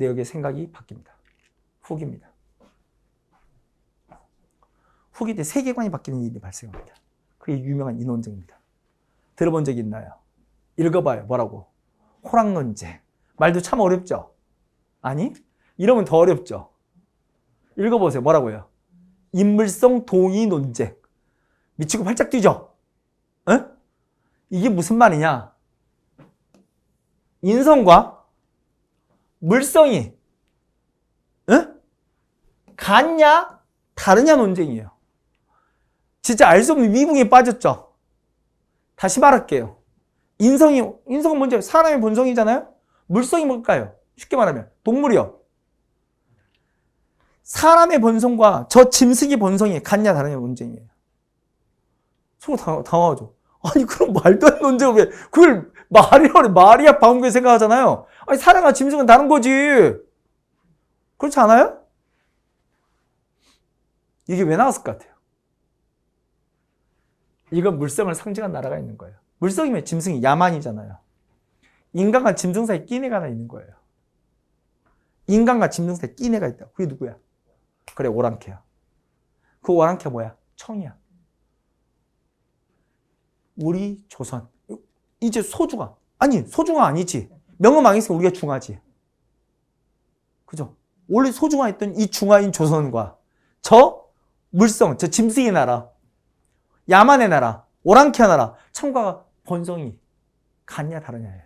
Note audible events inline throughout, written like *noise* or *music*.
여기에 생각이 바뀝니다. 후기입니다. 후기 때 세계관이 바뀌는 일이 발생합니다. 그게 유명한 인원증입니다. 들어본 적 있나요? 읽어봐요. 뭐라고? 호랑논쟁. 말도 참 어렵죠? 아니? 이러면 더 어렵죠? 읽어보세요. 뭐라고요? 인물성 동의 논쟁. 미치고 팔짝 뛰죠? 에? 이게 무슨 말이냐? 인성과 물성이 에? 같냐? 다르냐 논쟁이에요. 진짜 알 수 없는 미궁에 빠졌죠? 다시 말할게요. 인성이, 인성은 먼저 사람의 본성이잖아요? 물성이 뭘까요? 쉽게 말하면, 동물이요. 사람의 본성과 저 짐승의 본성이 같냐, 다르냐 논쟁이에요. 서로 당, 당황하죠. 아니, 그럼 말도 안 되는 논쟁을 왜, 그걸 말이야, 말이야, 방금 생각하잖아요. 아니, 사람과 짐승은 다른 거지. 그렇지 않아요? 이게 왜 나왔을 것 같아요? 이건 물성을 상징한 나라가 있는 거예요. 물성이면 짐승이 야만이잖아요. 인간과 짐승 사이에 끼내가 하나 있는 거예요. 인간과 짐승 사이에 끼내가 있다. 그게 누구야? 그래, 오랑캐야. 그 오랑캐 뭐야? 청이야. 우리 조선. 이제 소중아. 아니, 소중아 아니지. 명음망했으니까 우리가 중하지. 그죠? 원래 소중화했던 이 중화인 조선과 저 물성, 저 짐승의 나라, 야만의 나라, 오랑캐 나라, 청과 본성이 같냐 다르냐예요.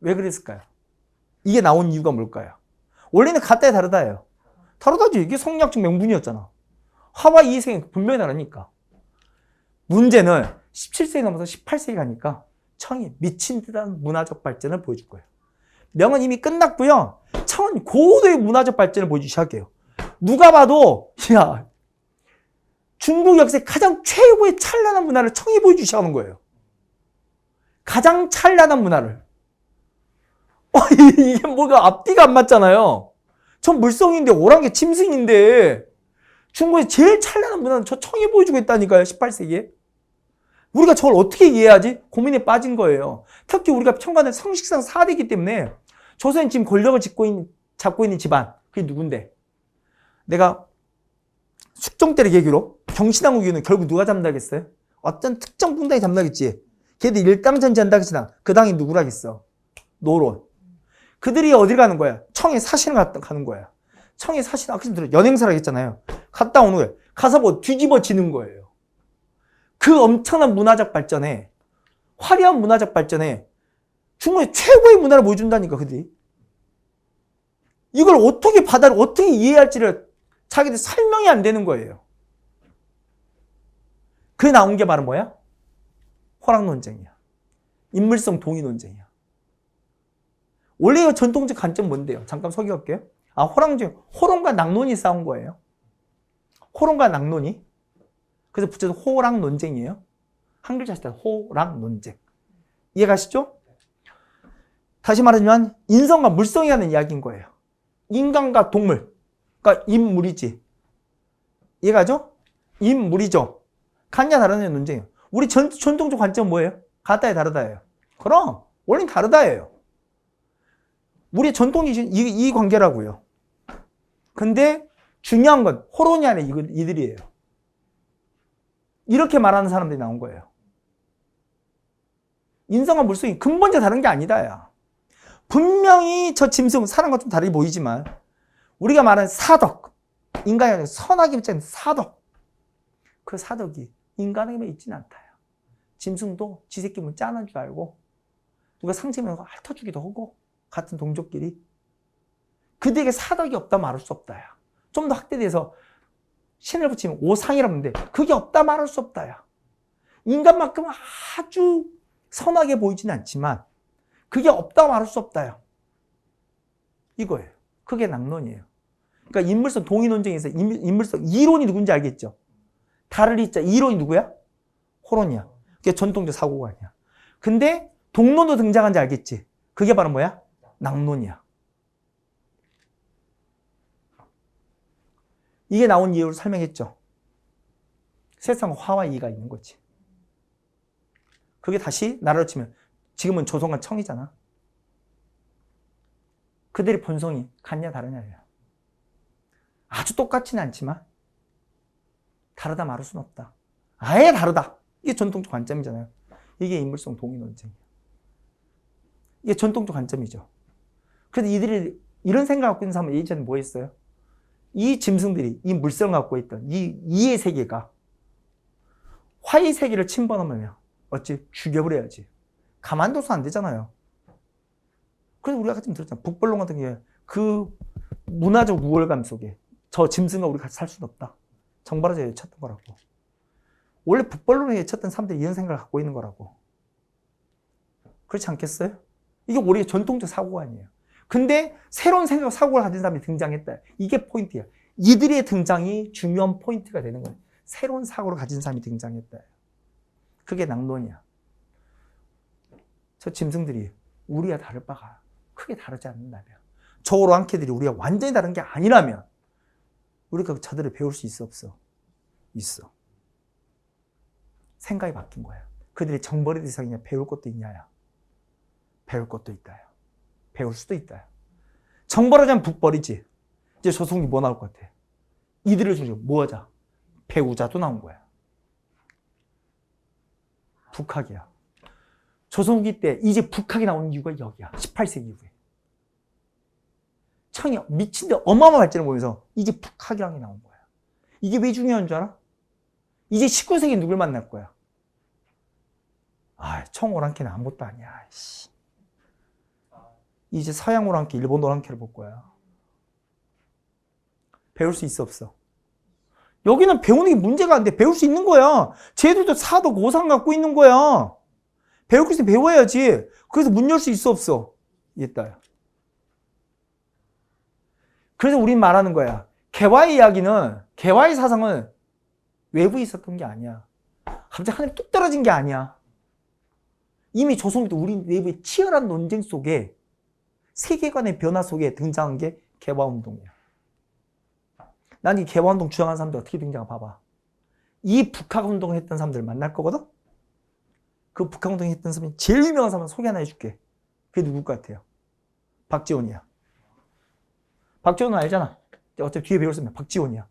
왜 그랬을까요? 이게 나온 이유가 뭘까요? 원래는 같다야 다르다예요. 다르다지. 이게 성리학적 명분이었잖아. 하와 이생이 분명히 다르니까. 문제는 17세기 넘어서 18세기 가니까 청이 미친 듯한 문화적 발전을 보여줄 거예요. 명은 이미 끝났고요. 청은 고도의 문화적 발전을 보여주기 시작해요. 누가 봐도 야 중국 역사의 가장 최고의 찬란한 문화를 청이 보여주기 시작하는 거예요. 가장 찬란한 문화를. 어, *laughs* 이게 뭐가 앞뒤가 안 맞잖아요. 전 물성인데 오랑캐 짐승인데 중국의 제일 찬란한 문화는 저 청이 보여주고 있다니까요. 18세기에. 우리가 저걸 어떻게 이해하지? 고민에 빠진 거예요. 특히 우리가 청관은 성식상 4대이기 때문에 조선이 지금 권력을 있는, 잡고 있는 집안. 그게 누군데? 내가 숙종 때의 계기로 경신왕후기는 결국 누가 잠다겠어요? 어떤 특정 분당이 잠다겠지. 걔들 일당전지한다겠지나 그 당이 누구라겠어? 노론. 그들이 어딜 가는 거야? 청에 사신을 갔다 가는 거야. 청에 사신 아까 들어 연행사라 했잖아요. 갔다 오는 거예요. 가서 뭐 뒤집어지는 거예요. 그 엄청난 문화적 발전에 화려한 문화적 발전에 중국의 최고의 문화를 보여준다니까 그들이. 이걸 어떻게 받아 어떻게 이해할지를 자기들 설명이 안 되는 거예요. 그 나온 게 바로 뭐야? 호랑 논쟁이야. 인물성 동의 논쟁이야. 원래 이 전통적 관점 뭔데요? 잠깐 소개할게요. 아, 호랑쟁, 호롱과 낙론이 싸운 거예요. 호롱과 낙론이. 그래서 붙여서 호랑 논쟁이에요. 한 글자 쓰다 호랑 논쟁. 이해가시죠? 다시 말하면 인성과 물성이 하는 이야기인 거예요. 인간과 동물. 그러니까 인물이지. 이해가죠? 인물이죠. 같냐 다르냐 논쟁이에요. 우리 전, 전통적 관점 뭐예요? 같다야 다르다예요. 그럼 원래는 다르다예요. 우리 전통이 이, 이 관계라고요. 근데 중요한 건 호론이 아니라 이들이에요. 이렇게 말하는 사람들이 나온 거예요. 인성과 물성이 근본적 다른 게 아니다. 야. 분명히 저 짐승, 사람과 좀 다르게 보이지만 우리가 말하는 사덕, 인간의 선악의 입장에 사덕. 그 사덕이 인간에게 있지는 않다요. 짐승도 지 새끼 문 짠한 줄 알고 누가 상처면 핥아주기도 하고 같은 동족끼리 그들에게 사덕이 없다 말할 수 없다 야. 좀 더 확대돼서 신을 붙이면 오상이라고 하는데 그게 없다 말할 수 없다야. 인간만큼 아주 선하게 보이지는 않지만 그게 없다 말할 수 없다요. 이거예요. 그게 낭론이에요. 그러니까 인물성 동의 논쟁에서 인물성 이론이 누군지 알겠죠? 다를 이자 이론이 누구야? 호론이야. 그게 전통적 사고관이야. 근데 동론도 등장한지 알겠지? 그게 바로 뭐야? 낭론이야. 이게 나온 이유를 설명했죠. 세상 화와 이가 있는 거지. 그게 다시 나라로 치면 지금은 조선과 청이잖아. 그들의 본성이 같냐 다르냐예요. 아주 똑같지는 않지만 다르다 말할 수는 없다. 아예 다르다. 이게 전통적 관점이잖아요. 이게 인물성 동의 논쟁이에요. 이게 전통적 관점이죠. 그래서 이들이 이런 생각 갖고 있는 사람은 예전에 뭐 했어요? 이 짐승들이 이 물성을 갖고 있던 이 이의 세계가 화의 세계를 침범하면 어찌 죽여버려야지. 가만둬서 안 되잖아요. 그래서 우리가 아까 좀 들었잖아. 북벌론 같은 게그 문화적 우월감 속에 저 짐승과 우리 같이 살 수는 없다. 정발하자 외쳤던 거라고. 원래 북벌론에 외쳤던 사람들이 이런 생각을 갖고 있는 거라고. 그렇지 않겠어요? 이게 우리의 전통적 사고가 아니에요. 근데 새로운 생각, 사고를 가진 사람이 등장했다. 이게 포인트야. 이들의 등장이 중요한 포인트가 되는 거예요. 새로운 사고를 가진 사람이 등장했다. 그게 낭론이야. 저 짐승들이 우리와 다를 바가 크게 다르지 않는다면, 저 오랑캐들이 우리가 완전히 다른 게 아니라면, 우리가 저들을 배울 수 있어 없어? 있어. 생각이 바뀐 거야. 그들이 정벌의 대상이냐, 배울 것도 있냐야. 배울 것도 있다요. 배울 수도 있다요. 정벌하자면 북벌이지. 이제 조성이 뭐 나올 것 같아? 이들을 중심으로 뭐 하자? 배우자도 나온 거야. 북학이야. 조선기 때 이제 북학이 나오는 이유가 여기야. 18세기 이후에. 청이 미친 데 어마어마한 발전을 보면서 이제 북학이랑이 나온 거야. 이게 왜 중요한 줄 알아? 이제 19세기 누굴 만날 거야? 아, 청 오랑캐는 아무것도 아니야. 씨. 이제 서양 오랑캐, 일본 오랑캐를 볼 거야. 배울 수 있어 없어? 여기는 배우는 게 문제가 안 돼. 배울 수 있는 거야. 쟤들도 사도 고상 갖고 있는 거야. 배울 거 있으면 배워야지. 그래서 문 열 수 있어 없어? 이했다요. 그래서 우린 말하는 거야. 개화의 이야기는 개화의 사상은 외부에 있었던 게 아니야. 갑자기 하늘이 뚝 떨어진 게 아니야. 이미 조선부터 우리 내부의 치열한 논쟁 속에 세계관의 변화 속에 등장한 게 개화운동이야. 난 이 개화운동 주장하는 사람들 어떻게 등장하 봐봐. 이 북학운동을 했던 사람들을 만날 거거든? 그 북한운동 했던 사람이 제일 유명한 사람 소개 하나 해줄게. 그게 누굴 것 같아요? 박지원이야. 박지원은 알잖아. 어차피 뒤에 배울 사람 박지원이야.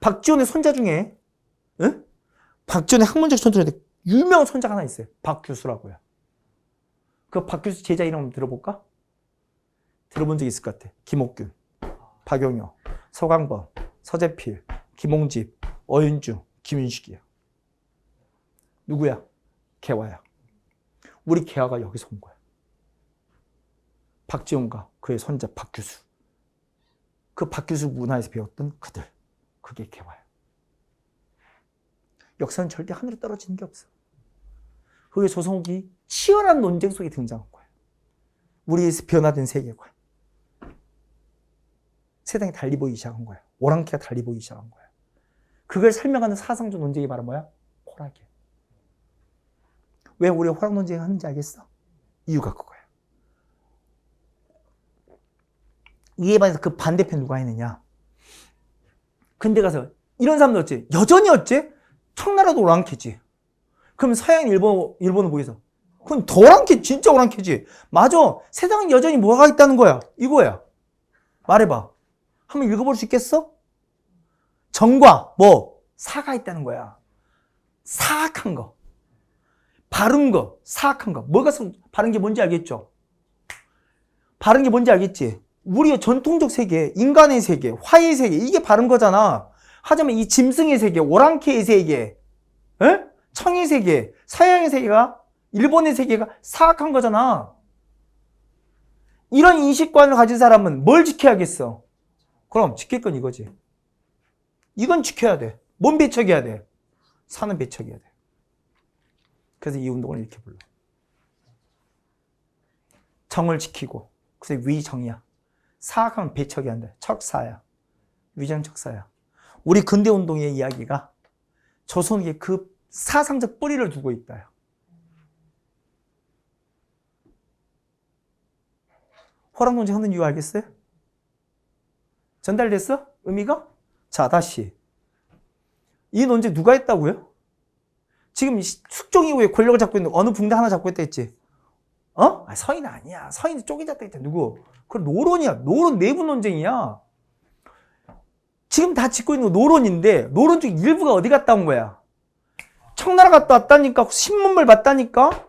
박지원의 손자 중에, 응? 박지원의 학문적 손자인데 유명한 손자가 하나 있어요. 박규수라고요. 그 박규수 제자 이름 들어볼까? 들어본 적 있을 것 같아. 김옥균, 박용효, 서강범, 서재필, 김홍집, 어윤주, 김윤식이야. 누구야? 개화야. 우리 개화가 여기서 온 거야. 박지원과 그의 손자 박규수. 그 박규수 문화에서 배웠던 그들. 그게 개화야. 역사는 절대 하늘에 떨어지는 게 없어. 그게 조성욱이 치열한 논쟁 속에 등장한 거야. 우리의 변화된 세계관. 세상이 달리 보이기 시작한 거야. 오랑캐가 달리 보이기 시작한 거야. 그걸 설명하는 사상적 논쟁이 바로 뭐야? 호락이야. 왜 우리가 호락 논쟁을 하는지 알겠어? 이유가 그거야. 이에 반해서 그 반대편 누가 있느냐? 근데 가서 이런 사람들 어째? 여전히 어째? 청나라도 오랑캐지. 그럼 서양 일본, 일본은 뭐겠어? 그건 더 오랑캐, 진짜 오랑캐지. 맞아. 세상은 여전히 뭐가 있다는 거야? 이거야. 말해봐. 한번 읽어볼 수 있겠어? 정과, 뭐, 사가 있다는 거야. 사악한 거. 바른 거, 사악한 거. 뭐가 바른 게 뭔지 알겠죠? 바른 게 뭔지 알겠지? 우리의 전통적 세계, 인간의 세계, 화의 세계, 이게 바른 거잖아. 하지만 이 짐승의 세계, 오랑캐의 세계, 에? 청의 세계, 서양의 세계가, 일본의 세계가 사악한 거잖아. 이런 인식관을 가진 사람은 뭘 지켜야겠어? 그럼 지킬 건 이거지. 이건 지켜야 돼. 뭔 배척해야 돼? 사는 배척해야 돼. 그래서 이 운동을 이렇게 불러. 정을 지키고, 그래서 위정이야. 사악하면 배척이 안 돼. 척사야. 위정 척사야. 우리 근대 운동의 이야기가 조선의 그 사상적 뿌리를 두고 있다요. 호랑 논쟁 하는 이유 알겠어요? 전달됐어? 의미가? 자, 다시. 이 논쟁 누가 했다고요? 지금 숙종 이후에 권력을 잡고 있는 어느 붕대 하나 잡고 있다 했지? 어? 아, 서인 아니야. 서인 쪼개졌다 했잖아. 누구? 그 노론이야. 노론 내부 논쟁이야. 지금 다 짓고 있는 거 노론인데 노론 중 일부가 어디 갔다 온 거야? 청나라 갔다 왔다니까 신문물 봤다니까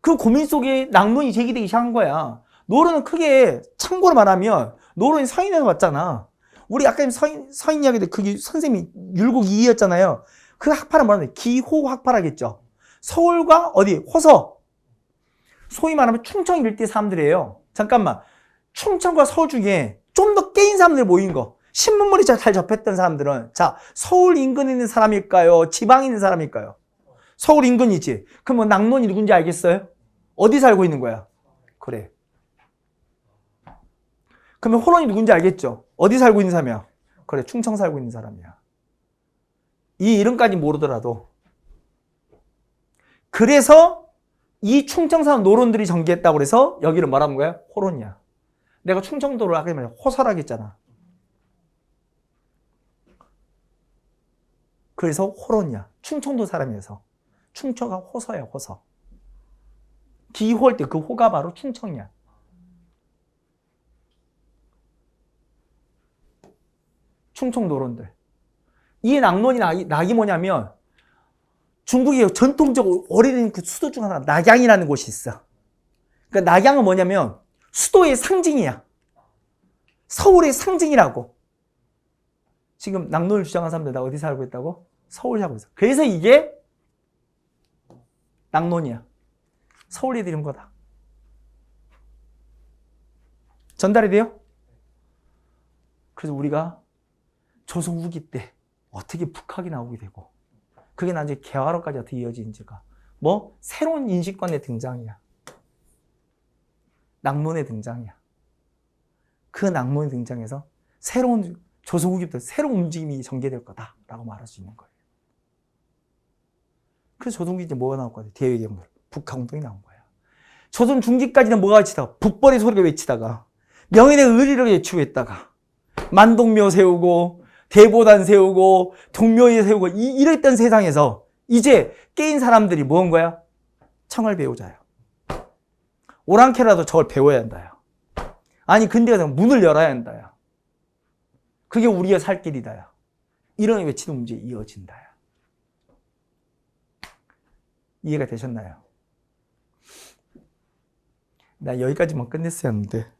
그 고민 속에 낭론이 제기되기 시작한 거야. 노론은 크게 참고로 말하면 노론이 서인에서 왔잖아. 우리 아까 서인, 서인 이야기 때 그게 선생님이 율곡 2였잖아요. 그 학파는 뭐냐면 기호 학파라겠죠. 서울과 어디 호서 소위 말하면 충청 일대 사람들이에요. 잠깐만 충청과 서울 중에 좀 더 깨인 사람들 모인 거 신문물이 잘 접했던 사람들은 자 서울 인근에 있는 사람일까요? 지방에 있는 사람일까요? 서울 인근이지. 그럼 뭐 낙론이 누군지 알겠어요? 어디 살고 있는 거야? 그래. 그러면 호론이 누군지 알겠죠? 어디 살고 있는 사람이야? 그래, 충청 살고 있는 사람이야. 이 이름까지 모르더라도. 그래서 이 충청산 노론들이 전개했다고 그래서 여기를 말하는 거야? 호론이야. 내가 충청도를 아까 말해 했잖아. 그래서 호론이야. 충청도 사람이어서. 충청가 호서야, 호서. 기호할 때 그 호가 바로 충청이야. 충청 노론들. 이 낙론이 낙이, 낙이 뭐냐면 중국의 전통적으로 오래된 그 수도 중 하나 낙양이라는 곳이 있어. 그러니까 낙양은 뭐냐면 수도의 상징이야. 서울의 상징이라고. 지금 낙론을 주장한 사람들 다 어디 살고 있다고? 서울 살고 있어. 그래서 이게 낙론이야. 서울이 들은 거다. 전달이 돼요? 그래서 우리가 조선 후기 때 어떻게 북학이 나오게 되고 그게 나중에 개화로까지 어떻게 이어지는지가 뭐 새로운 인식관의 등장이야. 낭론의 등장이야. 그 낭론의 등장에서 새로운 조선 후기 때 새로운 움직임이 전개될 거다라고 말할 수 있는 거예요. 그래서 조선 후기 때 뭐가 나올 거야? 대외경물, 북한운동이 나온 거야. 조선 중기까지는 뭐가 외치다가 북벌의 소리가 외치다가 명인의 의리를 외치고 있다가 만동묘 세우고 대보단 세우고 동묘에 세우고 이, 이랬던 세상에서 이제 깨인 사람들이 뭐한 거야? 청을 배우자요. 오랑캐라도 저걸 배워야 한다요. 아니 근데 문을 열어야 한다요. 그게 우리의 살 길이다요. 이런 외치는 문제 이어진다요. 이해가 되셨나요? 나 여기까지만 내가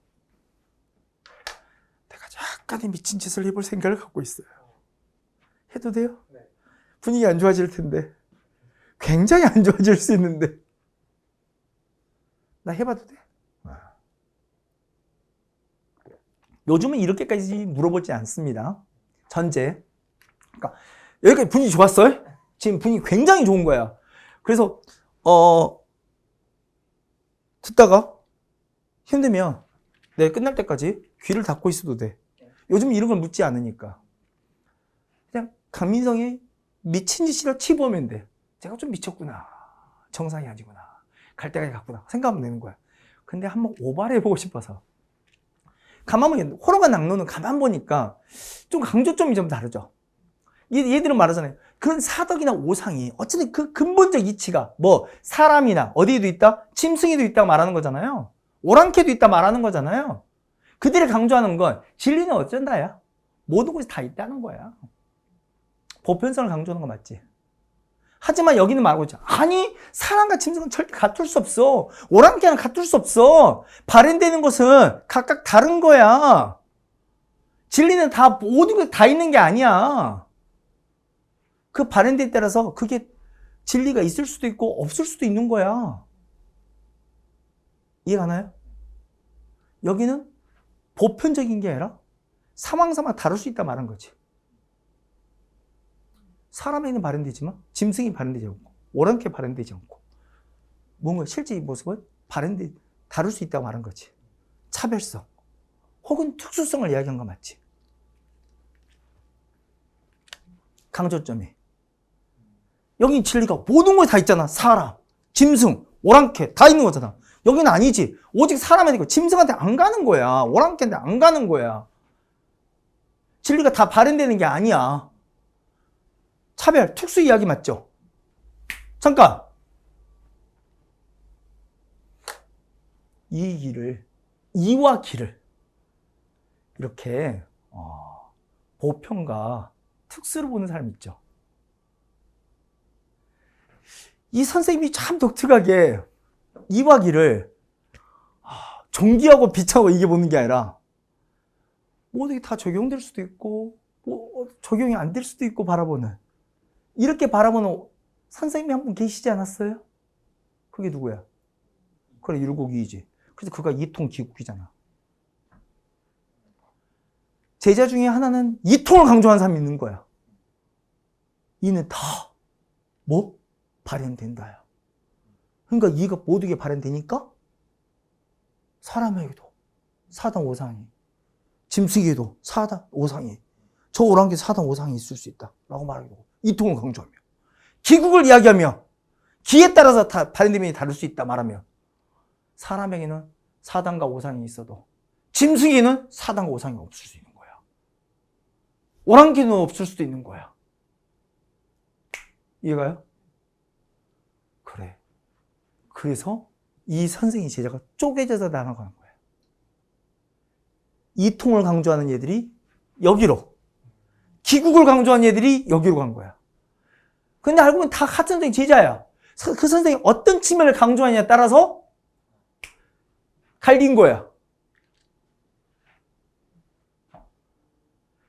약간의 미친 짓을 해볼 생각을 갖고 있어요. 해도 돼요? 분위기 안 좋아질 텐데 굉장히 안 좋아질 수 있는데 나 해봐도 돼? 요즘은 이렇게까지 물어보지 않습니다. 전제. 그러니까 여기까지 분위기 좋았어요? 지금 분위기 굉장히 좋은 거야. 그래서 어 듣다가 힘들면 내가 끝날 때까지 귀를 닫고 있어도 돼. 요즘 이런 걸 묻지 않으니까. 그냥 강민성이 미친 짓이라 치보면 돼. 제가 좀 미쳤구나. 정상이 아니구나. 갈 때까지 갔구나. 생각하면 되는 거야. 근데 한번 오발해보고 싶어서. 가만 보면, 호러가 낙로는 가만 보니까 좀 강조점이 좀 다르죠. 얘, 얘들은 말하잖아요. 그런 사덕이나 오상이 어쨌든 그 근본적 이치가 뭐 사람이나 어디에도 있다? 짐승에도 있다 말하는 거잖아요. 오랑캐도 있다 말하는 거잖아요. 그들이 강조하는 건 진리는 어쩐다야. 모든 것이 다 있다는 거야. 보편성을 강조하는 거 맞지? 하지만 여기는 말하고 있죠. 아니, 사람과 짐승은 절대 같을 수 없어. 오랑캐는 같을 수 없어. 발현되는 것은 각각 다른 거야. 진리는 다, 모든 게 다 있는 게 아니야. 그 발현에 따라서 그게 진리가 있을 수도 있고 없을 수도 있는 거야. 이해가 나요? 여기는 보편적인 게 아니라 상황상황 다를 수 있다 말한 거지. 사람에는 발현되지만 짐승이 발현되지 않고 오랑캐 발현되지 않고 뭔가 실제 이 모습은 발현돼 다를 수 있다고 말한 거지. 차별성 혹은 특수성을 이야기한 거 맞지. 강조점이 여기 진리가 모든 거 다 있잖아. 사람, 짐승, 오랑캐 다 있는 거잖아. 여기는 아니지. 오직 사람한테 짐승한테 안 가는 거야. 오랑캐한테 안 가는 거야. 진리가 다 발현되는 게 아니야. 차별, 특수 이야기 맞죠? 잠깐. 이 길을 이와 길을 이렇게 어, 보편과 특수로 보는 사람 있죠. 이 선생님이 참 독특하게 이와 길을 아, 종기하고 비차고 이게 보는 게 아니라 모든 게 다 적용될 수도 있고 뭐 적용이 안 될 수도 있고 바라보는 이렇게 바라보는 선생님이 한 분 계시지 않았어요? 그게 누구야? 그래 율곡이지. 그래서 그가 이통 기국이잖아. 제자 중에 하나는 이통을 강조한 사람이 있는 거야. 이는 다 뭐? 발현된다요. 그러니까 이가 모두게 발현되니까 사람에게도 사당 오상이 짐승에게도 사당 오상이 저 오랑캐 사당 오상이 있을 수 있다라고 말하고 이통을 강조하며 기국을 이야기하며 기에 따라서 다 발현됨이 다를 수 있다 말하며 사람에게는 사당과 오상이 있어도 짐승에게는 사당과 오상이 없을 수 있는 거야. 오랑캐는 없을 수도 있는 거야. 이해가요? 그래. 그래서 이 선생이 제자가 쪼개져서 나눠가는 거예요. 이 통을 강조하는 얘들이 여기로, 기국을 강조하는 얘들이 여기로 간 거야. 근데 알고 보면 다 같은 선생님 제자야. 서- 그 선생이 어떤 측면을 강조하냐에 따라서 갈린 거야.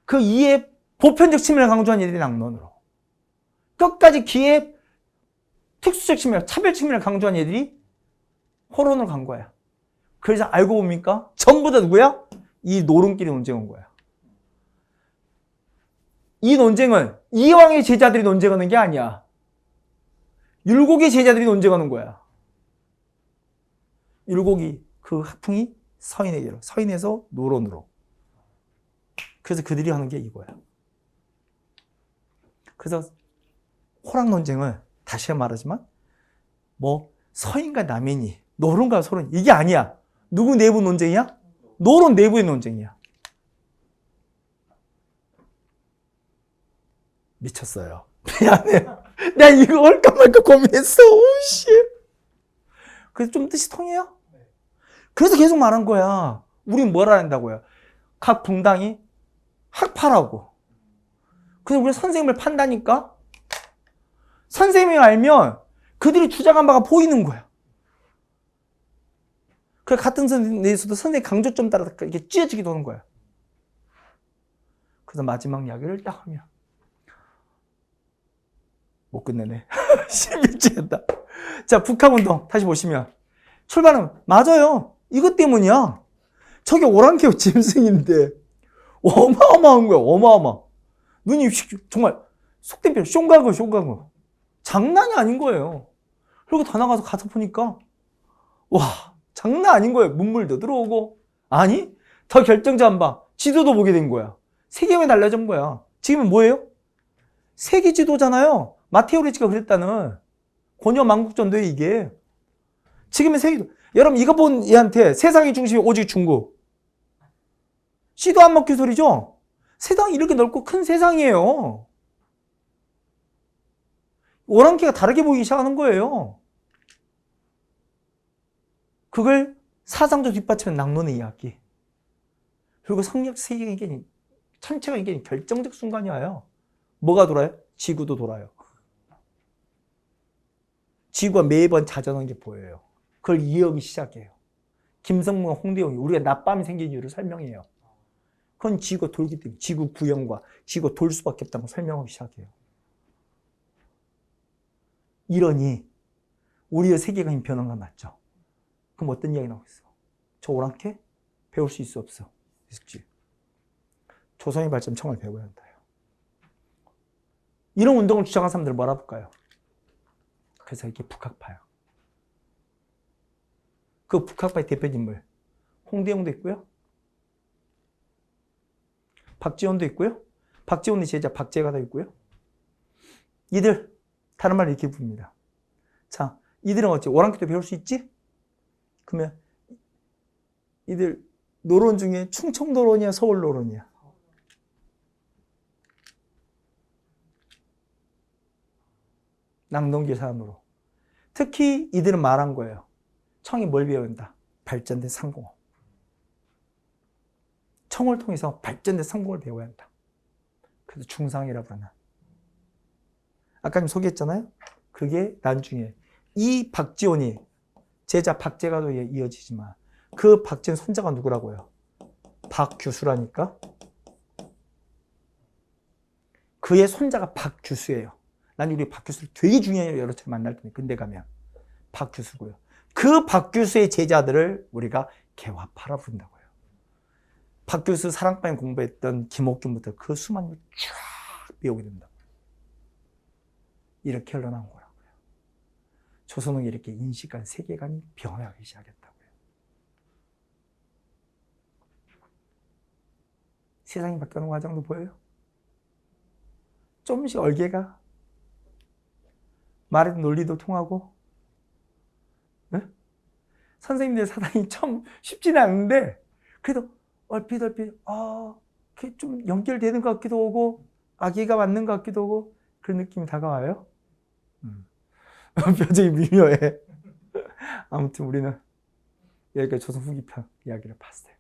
그 이해 보편적 측면을 강조하는 얘들이 낭론으로. 끝까지 기의 특수적 측면, 차별 측면을 강조한 얘들이 호론으로 간 거야. 그래서 알고 보니까 전부 다 누구야? 이 노름끼리 논쟁한 거야. 이 논쟁은 이왕의 제자들이 논쟁하는 게 아니야. 율곡의 제자들이 논쟁하는 거야. 율곡이 그 학풍이 서인에게로, 서인에서 노론으로. 그래서 그들이 하는 게 이거야. 그래서 호랑 논쟁은 다시 말하지만 뭐 서인과 남인이 노론과 소론 이게 아니야. 누구 내부 논쟁이야? 노론 내부의 논쟁이야. 미쳤어요. *laughs* 미안해. 내가 이거 할까 말까 고민했어. 오씨. 그래서 좀 뜻이 통해요? 그래서 계속 말한 거야. 우린 뭘 한다고요? 각 분당이 학파라고. 그래서 우리 선생님을 판다니까? 선생님이 알면 그들이 주장한 바가 보이는 거야. 그 같은 선생님에서도 선생님 강조점 따라 이렇게 찢어지기도 하는 거야. 그래서 마지막 이야기를 딱 하면 못 끝내네. *laughs* 미치겠다. 자, 북한 운동 다시 보시면 출발은 맞아요. 이것 때문이야. 저게 오랑캐 짐승인데 어마어마한 거야. 어마어마. 눈이 정말 속된 표현 숑가고 숑가고 장난이 아닌 거예요. 그리고 다 나가서 가서 보니까 와 장난 아닌 거예요. 문물도 들어오고 아니 더 결정적인 바 지도도 보게 된 거야. 세계에 달라진 거야. 지금은 뭐예요? 세계 지도잖아요. 마테오 리치가 그랬다는 권여 만국전도에 이게 지금의 세계 여러분 이거 본 얘한테 세상의 중심이 오직 중국 씨도 안 먹힌 소리죠? 세상이 이렇게 넓고 큰 세상이에요. 오랑캐가 다르게 보이기 시작하는 거예요. 그걸 사상적 뒷받침한 낭론의 이야기. 그리고 성력 세계에게 천체가 이게 결정적 순간이 와요. 뭐가 돌아요? 지구도 돌아요. 지구가 매번 자전하는 게 보여요. 그걸 이해하기 시작해요. 김성문과 홍대용이 우리가 낮밤이 생긴 이유를 설명해요. 그건 지구가 돌기 때문에 지구 구형과 지구가 돌 수밖에 없다는 걸 설명하기 시작해요. 이러니 우리의 세계관이 변한 건 맞죠? 그럼 어떤 이야기 나오겠어? 저 오랑캐 배울 수 있어 없어? 있을지. 조선의 발전 청을 배워야 한다요. 이런 운동을 주장한 사람들을 뭐라 볼까요? 그래서 이게 북학파요. 그 북학파의 대표 인물 홍대용도 있고요. 박지원도 있고요. 박지원의 제자 박재가도 있고요. 이들 다른 말로 이렇게 부릅니다. 자, 이들은 어찌 오랑캐도 배울 수 있지? 그러면 이들 노론 중에 충청 노론이야, 서울 노론이야? 낭동계 사람으로. 특히 이들은 말한 거예요. 청이 뭘 배운다? 발전된 상공업. 청을 통해서 발전된 상공을 배워야 한다. 그래서 중상이라고 하나. 아까 좀 소개했잖아요. 그게 나중에 이 박지원이 제자 박제가도 이어지지만 그 박지원 손자가 누구라고요? 박규수라니까. 그의 손자가 박규수예요. 난 우리 박규수를 되게 중요해요. 여러 차례 만날 텐데 근데 가면 박규수고요. 그 박규수의 제자들을 우리가 개화파라 부른다고요. 박규수 사랑방에 공부했던 김옥균부터 그 수많은 쫙 배우게 된다. 이렇게 흘러나온 거라고요. 조선은 이렇게 인식관, 세계관이 변화하기 시작했다고요. 세상이 바뀌는 과정도 보여요? 조금씩 얼개가 말의 논리도 통하고 네? 선생님들 사당이 참 쉽지는 않은데 그래도 얼핏 얼핏 아, 좀 연결되는 것 같기도 하고 아기가 맞는 것 같기도 하고 그런 느낌이 다가와요. 음. *laughs* 표정이 미묘해. 아무튼 우리는 여기까지 조선 후기편 이야기를 봤어요.